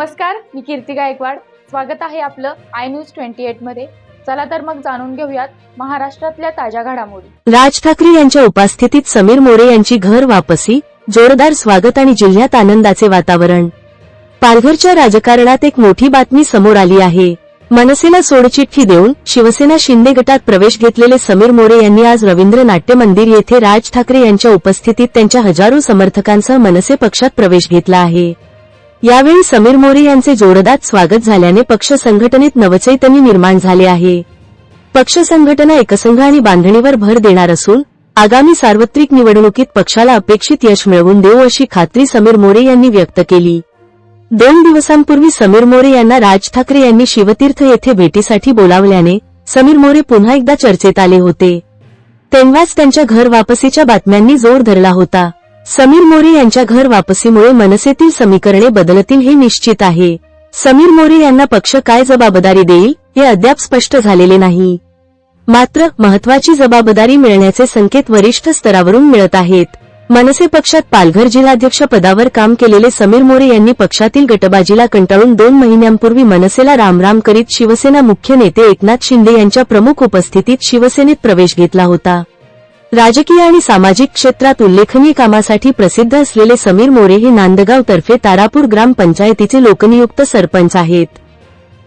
नमस्कार मी कीर्ती गायकवाड. स्वागत आहे आपलं आय न्यूज ट्वेंटी एटमध्ये. चला तर मग जाणून घेऊयात महाराष्ट्रातल्या ताज्या घडामोडी. राज ठाकरे यांच्या उपस्थितीत समीर मोरे यांची घर वापसी जोरदार स्वागत आणि जिल्ह्यात आनंदाचे वातावरण. पालघरच्या राजकारणात एक मोठी बातमी समोर आली आहे. मनसेला सोडचिठ्ठी देऊन शिवसेना शिंदे गटात प्रवेश घेतलेले समीर मोरे यांनी आज रवींद्र नाट्य मंदिर येथे राज ठाकरे यांच्या उपस्थितीत त्यांच्या हजारो समर्थकांसह मनसे पक्षात प्रवेश घेतला आहे. यावेळी समीर मोरे यांचे जोरदार स्वागत झाल्याने पक्ष संघटनेत नवचैतन्य निर्माण झाले आहे. पक्ष संघटना एकसंघ आणि बांधणीवर भर देणार असून आगामी सार्वत्रिक निवडणुकीत पक्षाला अपेक्षित यश मिळवून देऊ अशी खात्री समीर मोरे यांनी व्यक्त केली. दोन दिवसांपूर्वी समीर मोरे यांना राज ठाकरे यांनी शिवतीर्थ येथे भेटीसाठी बोलावल्याने समीर मोरे पुन्हा एकदा चर्चेत आले होते. तेव्हाच त्यांच्या घर वापसीच्या बातम्यांनी जोर धरला होता. समीर मोरे यांच्या घर वापसीमुळे मनसेतील समीकरणे बदलतील हे निश्चित आहे. समीर मोरे यांना पक्ष काय जबाबदारी देईल हे अद्याप स्पष्ट झालेले नाही. मात्र महत्वाची जबाबदारी मिळण्याचे संकेत वरिष्ठ स्तरावरून मिळत आहेत. मनसे पक्षात पालघर जिल्हाध्यक्ष पदावर काम केलेले समीर मोरे यांनी पक्षातील गटबाजीला कंटाळून दोन महिन्यांपूर्वी मनसेला रामराम करीत शिवसेना मुख्य नेते एकनाथ शिंदे यांच्या प्रमुख उपस्थितीत शिवसेनेत प्रवेश घेतला होता. राजकीय आणि सामाजिक क्षेत्रात उल्लेखनीय कामासाठी प्रसिद्ध असलेले समीर मोरे हे नांदगाव तर्फे तारापूर ग्रामपंचायतीचे लोकनियुक्त सरपंच आहेत.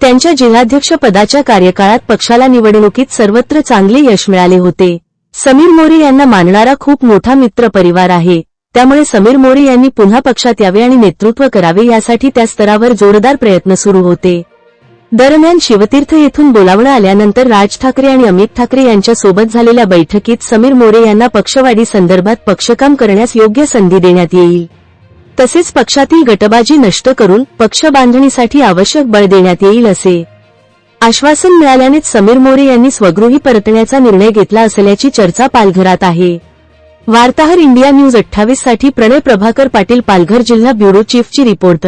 त्यांच्या जिल्हाध्यक्ष पदाच्या कार्यकाळात पक्षाला निवडणुकीत सर्वत्र चांगले यश मिळाले होते. समीर मोरे यांना मानणारा खूप मोठा मित्र परिवार आहे. त्यामुळे समीर मोरे यांनी पुन्हा पक्षात यावे आणि नेतृत्व करावे यासाठी त्या स्तरावर जोरदार प्रयत्न सुरू होते. दरम्यान शिवतीर्थ येथून बोलावणं आल्यानंतर राज ठाकरे आणि अमित ठाकरे यांच्या सोबत झालेल्या बैठकीत समीर मोरे यांना पक्षवाढी संदर्भात पक्षकाम करण्यास योग्य संधी देण्यात येईल. तसेच पक्षातील गटबाजी नष्ट करून पक्ष बांधणीसाठी आवश्यक बळ देण्यात येईल असे आश्वासन मिळाल्यानेच समीर मोरे यांनी स्वगृही परतण्याचा निर्णय घेतला असल्याची चर्चा पालघरात आहे. वार्ताहर इंडिया न्यूज अठ्ठावीससाठी प्रणय प्रभाकर पाटील पालघर जिल्हा ब्युरो चीफची रिपोर्ट